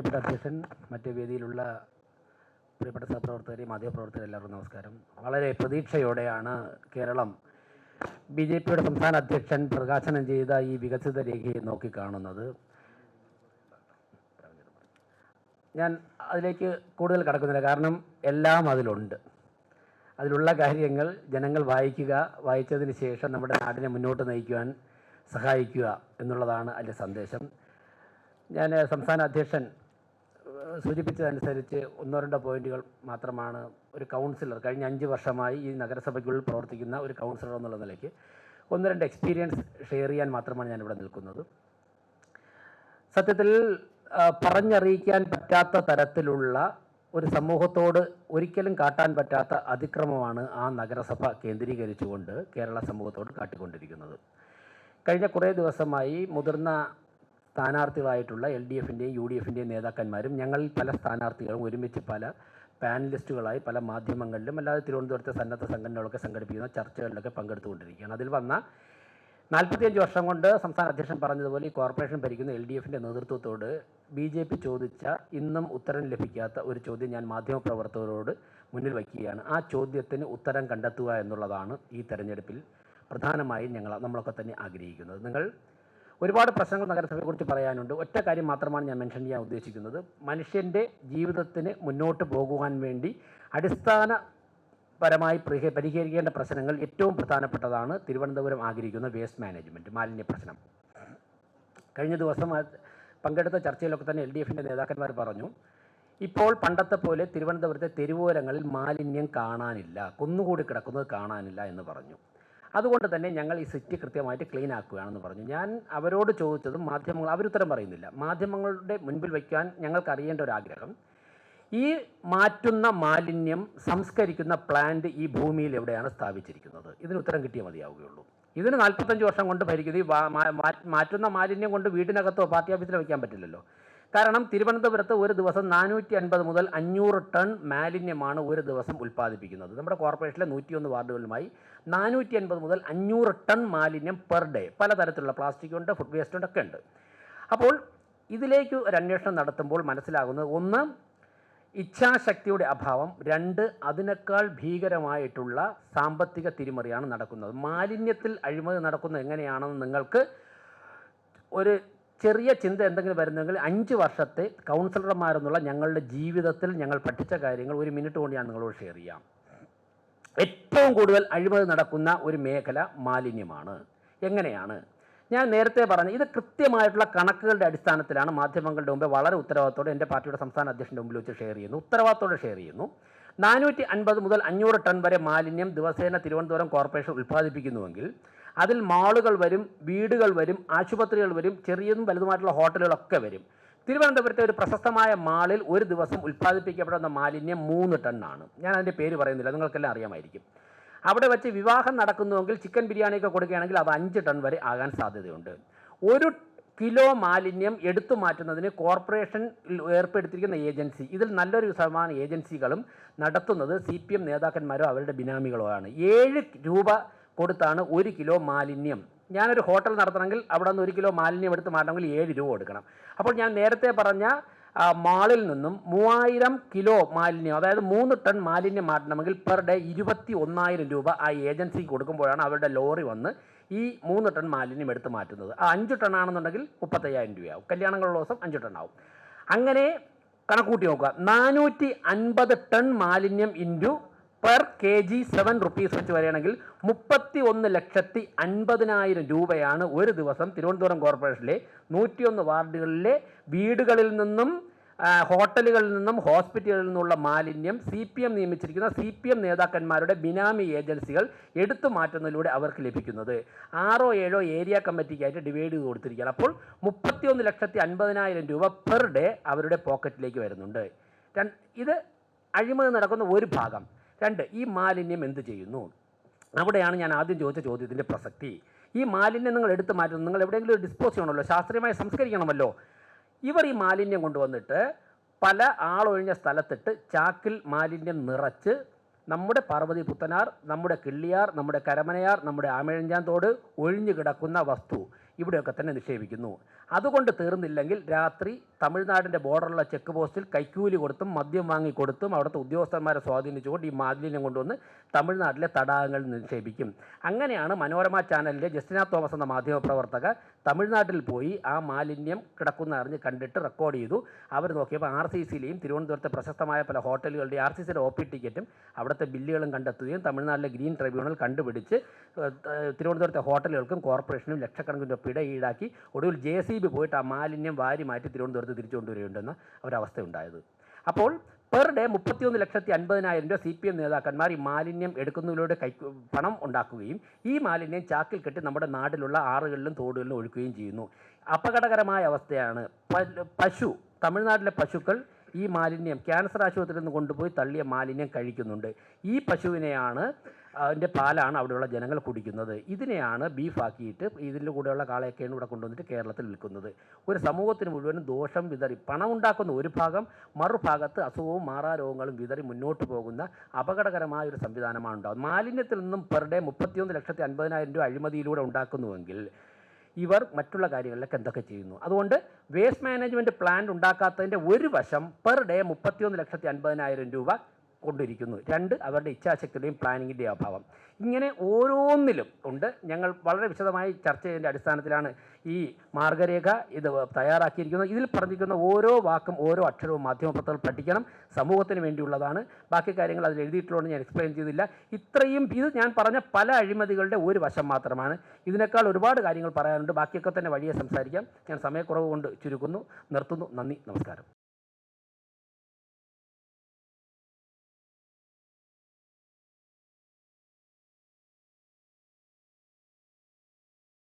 പ്രിയപ്പെട്ട അധ്യക്ഷൻ മറ്റ് വേദിയിലുള്ള പ്രിയപ്പെട്ട സഹപ്രവർത്തകരെ മാധ്യമപ്രവർത്തകരെ എല്ലാവർക്കും നമസ്കാരം. വളരെ പ്രതീക്ഷയോടെയാണ് കേരളം ബി ജെ പിയുടെ സംസ്ഥാന അധ്യക്ഷൻ പ്രകാശനം ചെയ്ത ഈ വികസിത രേഖയെ നോക്കിക്കാണുന്നത്. ഞാൻ അതിലേക്ക് കൂടുതൽ കടക്കുന്നില്ല. കാരണം എല്ലാം അതിലുണ്ട്. അതിലുള്ള കാര്യങ്ങൾ ജനങ്ങൾ വായിക്കുക വായിച്ചതിന് ശേഷം നമ്മുടെ നാടിനെ മുന്നോട്ട് നയിക്കുവാൻ സഹായിക്കുക എന്നുള്ളതാണ് അതിന്റെ സന്ദേശം. ഞാൻ സംസ്ഥാന അധ്യക്ഷൻ സൂചിപ്പിച്ചതനുസരിച്ച് ഒന്നോ രണ്ടോ പോയിന്റുകൾ മാത്രമാണ് ഒരു കൗൺസിലർ കഴിഞ്ഞ അഞ്ച് വർഷമായി ഈ നഗരസഭയ്ക്കുള്ളിൽ പ്രവർത്തിക്കുന്ന ഒരു കൗൺസിലർ എന്നുള്ള നിലയ്ക്ക് ഒന്ന് രണ്ട് എക്സ്പീരിയൻസ് ഷെയർ ചെയ്യാൻ മാത്രമാണ് ഞാനിവിടെ നിൽക്കുന്നത്. സത്യത്തിൽ പറഞ്ഞറിയിക്കാൻ പറ്റാത്ത തരത്തിലുള്ള ഒരു സമൂഹത്തോട് ഒരിക്കലും കാട്ടാൻ പറ്റാത്ത അതിക്രമമാണ് ആ നഗരസഭ കേന്ദ്രീകരിച്ചുകൊണ്ട് കേരള സമൂഹത്തോട് കാട്ടിക്കൊണ്ടിരിക്കുന്നത്. കഴിഞ്ഞ കുറേ ദിവസമായി മുതിർന്ന സ്ഥാനാർത്ഥികളായിട്ടുള്ള എൽ ഡി എഫിന്റെയും യു ഡി എഫിന്റെയും നേതാക്കന്മാരും ഞങ്ങൾ പല സ്ഥാനാർത്ഥികളും ഒരുമിച്ച് പല പാനലിസ്റ്റുകളായി പല മാധ്യമങ്ങളിലും അല്ലാതെ തിരുവനന്തപുരത്തെ സന്നദ്ധ സംഘടനകളൊക്കെ സംഘടിപ്പിക്കുന്ന ചർച്ചകളിലൊക്കെ പങ്കെടുത്തുകൊണ്ടിരിക്കുകയാണ്. അതിൽ വന്ന നാൽപ്പത്തിയഞ്ച് വർഷം കൊണ്ട് സംസ്ഥാന അധ്യക്ഷൻ പറഞ്ഞതുപോലെ ഈ കോർപ്പറേഷൻ ഭരിക്കുന്ന എൽ ഡി എഫിന്റെ നേതൃത്വത്തോട് ബി ജെ പി ചോദിച്ച ഇന്നും ഉത്തരം ലഭിക്കാത്ത ഒരു ചോദ്യം ഞാൻ മാധ്യമപ്രവർത്തകരോട് മുന്നിൽ വയ്ക്കുകയാണ്. ആ ചോദ്യത്തിന് ഉത്തരം കണ്ടെത്തുക എന്നുള്ളതാണ് ഈ തെരഞ്ഞെടുപ്പിൽ പ്രധാനമായും ഞങ്ങൾ നമ്മളൊക്കെ തന്നെ ആഗ്രഹിക്കുന്നത്. നിങ്ങൾ ഒരുപാട് പ്രശ്നങ്ങൾ നഗരസഭയെക്കുറിച്ച് പറയാനുണ്ട്. ഒറ്റ കാര്യം മാത്രമാണ് ഞാൻ മെൻഷൻ ചെയ്യാൻ ഉദ്ദേശിക്കുന്നത്. മനുഷ്യന്റെ ജീവിതത്തിന് മുന്നോട്ട് പോകുവാൻ വേണ്ടി അടിസ്ഥാന പരമായി പരിഹ- പരിഹരിക്കേണ്ട പ്രശ്നങ്ങൾ ഏറ്റവും പ്രധാനപ്പെട്ടതാണ് തിരുവനന്തപുരം ആഗ്രഹിക്കുന്ന വേസ്റ്റ് മാനേജ്മെന്റ് മാലിന്യ പ്രശ്നം. കഴിഞ്ഞ ദിവസം പങ്കെടുത്ത ചർച്ചയിലൊക്കെ തന്നെ എൽ ഡി എഫിന്റെ നേതാക്കന്മാർ പറഞ്ഞു ഇപ്പോൾ പണ്ടത്തെ പോലെ തിരുവനന്തപുരത്തെ തെരുവോരങ്ങളിൽ മാലിന്യം കാണാനില്ല കുന്നുകൂടി കിടക്കുന്നത് കാണാനില്ല എന്ന് പറഞ്ഞു. അതുകൊണ്ട് തന്നെ ഞങ്ങൾ ഈ സിറ്റി കൃത്യമായിട്ട് ക്ലീൻ ആക്കുകയാണെന്ന് പറഞ്ഞു. ഞാൻ അവരോട് ചോദിച്ചതും മാധ്യമങ്ങൾ അവരുത്തരം പറയുന്നില്ല. മാധ്യമങ്ങളുടെ മുൻപിൽ വയ്ക്കാൻ ഞങ്ങൾക്ക് അറിയേണ്ട ഒരു ആഗ്രഹം ഈ മാറ്റുന്ന മാലിന്യം സംസ്കരിക്കുന്ന പ്ലാന്റ് ഈ ഭൂമിയിൽ എവിടെയാണ് സ്ഥാപിച്ചിരിക്കുന്നത്? ഇതിന് ഉത്തരം കിട്ടിയ മതിയാവുകയുള്ളൂ. ഇതിന് നാൽപ്പത്തഞ്ച് വർഷം കൊണ്ട് ഭരിക്കുന്നത് ഈ മാറ്റുന്ന മാലിന്യം കൊണ്ട് വീടിനകത്തോ പാർട്ടി ഓഫീസിലോ വയ്ക്കാൻ പറ്റില്ലല്ലോ. കാരണം തിരുവനന്തപുരത്ത് ഒരു ദിവസം നാനൂറ്റി അൻപത് മുതൽ അഞ്ഞൂറ് ടൺ മാലിന്യമാണ് ഒരു ദിവസം ഉൽപ്പാദിപ്പിക്കുന്നത്. നമ്മുടെ കോർപ്പറേഷനിലെ നൂറ്റിയൊന്ന് വാർഡുകളുമായി നാനൂറ്റി അൻപത് മുതൽ അഞ്ഞൂറ് ടൺ മാലിന്യം പെർ ഡേ പലതരത്തിലുള്ള പ്ലാസ്റ്റിക് ഉണ്ട് ഫുഡ് വേസ്റ്റ് ഉണ്ട് ഒക്കെ ഉണ്ട്. അപ്പോൾ ഇതിലേക്ക് ഒരു അന്വേഷണം നടത്തുമ്പോൾ മനസ്സിലാകുന്നത് ഒന്ന് ഇച്ഛാശക്തിയുടെ അഭാവം. രണ്ട് അതിനേക്കാൾ ഭീകരമായിട്ടുള്ള സാമ്പത്തിക തിരിമറിയാണ് നടക്കുന്നത്. മാലിന്യത്തിൽ അഴിമതി നടക്കുന്നത് എങ്ങനെയാണെന്ന് നിങ്ങൾക്ക് ഒരു ചെറിയ ചിന്ത എന്തെങ്കിലും വരുന്നെങ്കിൽ അഞ്ച് വർഷത്തെ കൗൺസിലർമാരെന്നുള്ള ഞങ്ങളുടെ ജീവിതത്തിൽ ഞങ്ങൾ പഠിച്ച കാര്യങ്ങൾ ഒരു മിനിറ്റ് കൊണ്ട് ഞാൻ നിങ്ങളോട് ഷെയർ ചെയ്യാം. ഏറ്റവും കൂടുതൽ അഴിമതി നടക്കുന്ന ഒരു മേഖല മാലിന്യമാണ്. എങ്ങനെയാണ്? ഞാൻ നേരത്തെ പറഞ്ഞു ഇത് കൃത്യമായിട്ടുള്ള കണക്കുകളുടെ അടിസ്ഥാനത്തിലാണ് മാധ്യമങ്ങളുടെ മുമ്പ് വളരെ ഉത്തരവാദിത്തോടെ എന്റെ പാർട്ടിയുടെ സംസ്ഥാന അധ്യക്ഷന്റെ മുമ്പിൽ വെച്ച് ഷെയർ ചെയ്യുന്നു. ഉത്തരവാദിത്തോടെ ഷെയർ ചെയ്യുന്നു. നാനൂറ്റി അൻപത് മുതൽ അഞ്ഞൂറ് ടൺ വരെ മാലിന്യം ദിവസേന തിരുവനന്തപുരം കോർപ്പറേഷൻ ഉൽപ്പാദിപ്പിക്കുന്നുവെങ്കിൽ അതിൽ മാളുകൾ വരും വീടുകൾ വരും ആശുപത്രികൾ വരും ചെറിയതും വലുതുമായിട്ടുള്ള ഹോട്ടലുകളൊക്കെ വരും. തിരുവനന്തപുരത്തെ ഒരു പ്രശസ്തമായ മാളിൽ ഒരു ദിവസം ഉൽപ്പാദിപ്പിക്കപ്പെടുന്ന മാലിന്യം മൂന്ന് ടണ്ണാണ്. ഞാൻ അതിന്റെ പേര് പറയുന്നില്ല നിങ്ങൾക്കെല്ലാം അറിയാമായിരിക്കും. അവിടെ വെച്ച് വിവാഹം നടക്കുന്നുവെങ്കിൽ ചിക്കൻ ബിരിയാണിയൊക്കെ കൊടുക്കുകയാണെങ്കിൽ അത് അഞ്ച് ടൺ വരെ ആകാൻ സാധ്യതയുണ്ട്. ഒരു കിലോ മാലിന്യം എടുത്തു മാറ്റുന്നതിന് കോർപ്പറേഷൻ ഏർപ്പെടുത്തിയിരിക്കുന്ന ഏജൻസി ഇതിൽ നല്ലൊരു ശതമാനം ഏജൻസികളും നടത്തുന്നത് സി പി എം നേതാക്കന്മാരോ അവരുടെ ബിനാമികളോ ആണ്. ഏഴ് രൂപ കൊടുത്താണ് ഒരു കിലോ മാലിന്യം. ഞാനൊരു ഹോട്ടൽ നടത്തണമെങ്കിൽ അവിടെ നിന്ന് ഒരു കിലോ മാലിന്യം എടുത്ത് മാറ്റണമെങ്കിൽ ഏഴ് രൂപ കൊടുക്കണം. അപ്പോൾ ഞാൻ നേരത്തെ പറഞ്ഞ മാളിൽ നിന്നും മൂവായിരം കിലോ മാലിന്യം അതായത് മൂന്ന് ടൺ മാലിന്യം മാറ്റണമെങ്കിൽ പെർ ഡേ ഇരുപത്തി ഒന്നായിരം രൂപ ആ ഏജൻസിക്ക് കൊടുക്കുമ്പോഴാണ് അവരുടെ ലോറി വന്ന് ഈ മൂന്ന് ടൺ മാലിന്യം എടുത്ത് മാറ്റുന്നത്. ആ അഞ്ച് ടൺ ആണെന്നുണ്ടെങ്കിൽ മുപ്പത്തയ്യായിരം രൂപയാവും. കല്യാണങ്ങളുള്ള ദിവസം അഞ്ച് ടൺ ആവും. അങ്ങനെ കണക്കൂട്ടി നോക്കുക. നാനൂറ്റി അൻപത് ടൺ മാലിന്യം into per K G seven rupees വെച്ച് വരികയാണെങ്കിൽ മുപ്പത്തി ഒന്ന് ലക്ഷത്തി അൻപതിനായിരം രൂപയാണ് ഒരു ദിവസം തിരുവനന്തപുരം കോർപ്പറേഷനിലെ നൂറ്റിയൊന്ന് വാർഡുകളിലെ വീടുകളിൽ നിന്നും ഹോട്ടലുകളിൽ നിന്നും ഹോസ്പിറ്റലുകളിൽ നിന്നുള്ള മാലിന്യം സി പി എം നിയമിച്ചിരിക്കുന്ന സി പി എം നേതാക്കന്മാരുടെ ബിനാമി ഏജൻസികൾ എടുത്തു മാറ്റുന്നതിലൂടെ അവർക്ക് ലഭിക്കുന്നത്. ആറോ ഏഴോ ഏരിയ കമ്മിറ്റിക്കായിട്ട് ഡിവൈഡ് ചെയ്ത് കൊടുത്തിരിക്കുകയാണ്. അപ്പോൾ മുപ്പത്തിയൊന്ന് ലക്ഷത്തി അൻപതിനായിരം രൂപ പെർ ഡേ അവരുടെ പോക്കറ്റിലേക്ക് വരുന്നുണ്ട്. ഇത് അഴിമതി നടക്കുന്ന ഒരു ഭാഗം. രണ്ട് ഈ മാലിന്യം എന്ത് ചെയ്യുന്നു? അവിടെയാണ് ഞാൻ ആദ്യം ചോദിച്ച ചോദ്യത്തിന്റെ പ്രസക്തി. ഈ മാലിന്യം നിങ്ങൾ എടുത്തു മാറ്റുന്നു നിങ്ങൾ എവിടെയെങ്കിലും ഡിസ്പോസ് ചെയ്യണമല്ലോ ശാസ്ത്രീയമായി സംസ്കരിക്കണമല്ലോ. ഇവർ ഈ മാലിന്യം കൊണ്ടുവന്നിട്ട് പല ആളൊഴിഞ്ഞ സ്ഥലത്തിട്ട് ചാക്കിൽ മാലിന്യം നിറച്ച് നമ്മുടെ പാർവതി പുത്തനാർ നമ്മുടെ കിള്ളിയാർ നമ്മുടെ കരമനയാർ നമ്മുടെ ആമേഴഞ്ചാൻ തോട് ഒഴിഞ്ഞു കിടക്കുന്ന വസ്തു. ഇവിടെയൊക്കെ തന്നെ നിക്ഷേപിക്കുന്നു. അതുകൊണ്ട് തീർന്നില്ലെങ്കിൽ രാത്രി തമിഴ്നാടിന്റെ ബോർഡറുള്ള ചെക്ക് പോസ്റ്റിൽ കൈക്കൂലി കൊടുത്തും മദ്യം വാങ്ങിക്കൊടുത്തും അവിടുത്തെ ഉദ്യോഗസ്ഥന്മാരെ സ്വാധീനിച്ചുകൊണ്ട് ഈ മാലിന്യം കൊണ്ടുവന്ന് തമിഴ്നാട്ടിലെ തടാകങ്ങളിൽ നിക്ഷേപിക്കും. അങ്ങനെയാണ് മനോരമ ചാനലിലെ ജസ്റ്റിന തോമസ് എന്ന മാധ്യമപ്രവർത്തക തമിഴ്നാട്ടിൽ പോയി ആ മാലിന്യം കിടക്കുന്ന അറിഞ്ഞ് കണ്ടിട്ട് റെക്കോർഡ് ചെയ്തു. അവർ നോക്കിയപ്പോൾ ആർ സി സിയിലെയും തിരുവനന്തപുരത്തെ പ്രശസ്തമായ പല ഹോട്ടലുകളുടെയും ആർ സി സിയുടെ ഒ പി ടിക്കറ്റും അവിടുത്തെ ബില്ലുകളും കണ്ടെത്തുകയും തമിഴ്നാട്ടിലെ ഗ്രീൻ ട്രൈബ്യൂണൽ കണ്ടുപിടിച്ച് തിരുവനന്തപുരത്തെ ഹോട്ടലുകൾക്കും കോർപ്പറേഷനും ലക്ഷക്കണക്കിന് രൂപ ഈടാക്കി ഒടുവിൽ ജെ സി ബി പോയിട്ട് ആ മാലിന്യം വാരി മാറ്റി തിരുവനന്തപുരത്ത് തിരിച്ചു കൊണ്ടുവരികയുണ്ടെന്ന ഒരവസ്ഥ ഉണ്ടായത് അപ്പോൾ പെർ ഡേ മുപ്പത്തിയൊന്ന് ലക്ഷത്തി അൻപതിനായിരം രൂപ സി പി എം നേതാക്കന്മാർ ഈ മാലിന്യം എടുക്കുന്നതിലൂടെ കൈ പണം ഉണ്ടാക്കുകയും ഈ മാലിന്യം ചാക്കിൽ കെട്ടി നമ്മുടെ നാട്ടിലുള്ള ആറുകളിലും തോടുകളിലും ഒഴുക്കുകയും ചെയ്യുന്നു. അപകടകരമായ അവസ്ഥയാണ്. പശു തമിഴ്നാട്ടിലെ പശുക്കൾ ഈ മാലിന്യം ക്യാൻസർ ആശുപത്രിയിൽ നിന്ന് കൊണ്ടുപോയി തള്ളിയ മാലിന്യം കഴിക്കുന്നുണ്ട്. ഈ പശുവിനെയാണ് അതിന്റെ പാലാണ് അവിടെയുള്ള ജനങ്ങൾ കുടിക്കുന്നത്. ഇതിനെയാണ് ബീഫാക്കിയിട്ട് ഇതിന്റെ കൂടെയുള്ള കാളയൊക്കെയാണ് ഇവിടെ കൊണ്ടുവന്നിട്ട് കേരളത്തിൽ വിൽക്കുന്നത്. ഒരു സമൂഹത്തിന് മുഴുവനും ദോഷം വിതറി പണം ഉണ്ടാക്കുന്ന ഒരു ഭാഗം മറുഭാഗത്ത് അസുഖവും മാറാരോഗങ്ങളും വിതറി മുന്നോട്ട് പോകുന്ന അപകടകരമായ ഒരു സംവിധാനമാണ് ഉണ്ടാകുന്നത് മാലിന്യത്തിൽ നിന്നും പെർ ഡേ മുപ്പത്തിയൊന്ന് ലക്ഷത്തി അൻപതിനായിരം രൂപ അഴിമതിയിലൂടെ ഉണ്ടാക്കുന്നുവെങ്കിൽ ഇവർ മറ്റുള്ള കാര്യങ്ങളിലൊക്കെ എന്തൊക്കെ ചെയ്യുന്നു? അതുകൊണ്ട് വേസ്റ്റ് മാനേജ്മെന്റ് പ്ലാൻ ഉണ്ടാക്കാത്തതിന്റെ ഒരു വശം പെർ ഡേ മുപ്പത്തിയൊന്ന് ലക്ഷത്തി അൻപതിനായിരം രൂപ കൊണ്ടിരിക്കുന്നു. രണ്ട് അവരുടെ ഇച്ഛാശക്തിയുടെയും പ്ലാനിങ്ങിന്റെയും അഭാവം. ഇങ്ങനെ ഓരോന്നിലും ഉണ്ട്. ഞങ്ങൾ വളരെ വിശദമായി ചർച്ച ചെയ്തതിന്റെ അടിസ്ഥാനത്തിലാണ് ഈ മാർഗരേഖ ഇത് തയ്യാറാക്കിയിരിക്കുന്നത്. ഇതിൽ പറഞ്ഞിരിക്കുന്ന ഓരോ വാക്കും ഓരോ അക്ഷരവും മാധ്യമപ്രവർത്തകർ പഠിക്കണം. സമൂഹത്തിന് വേണ്ടിയുള്ളതാണ്. ബാക്കി കാര്യങ്ങൾ അതിൽ എഴുതിയിട്ടുള്ളതുകൊണ്ട് ഞാൻ എക്സ്പ്ലെയിൻ ചെയ്തില്ല. ഇത്രയും ഇത് ഞാൻ പറഞ്ഞ പല അഴിമതികളുടെ ഒരു വശം മാത്രമാണ്. ഇതിനേക്കാൾ ഒരുപാട് കാര്യങ്ങൾ പറയാനുണ്ട്. ബാക്കിയൊക്കെ തന്നെ വഴിയെ സംസാരിക്കാം. ഞാൻ സമയക്കുറവ് കൊണ്ട് ചുരുക്കുന്നു. നിർത്തുന്നു. നന്ദി. നമസ്കാരം.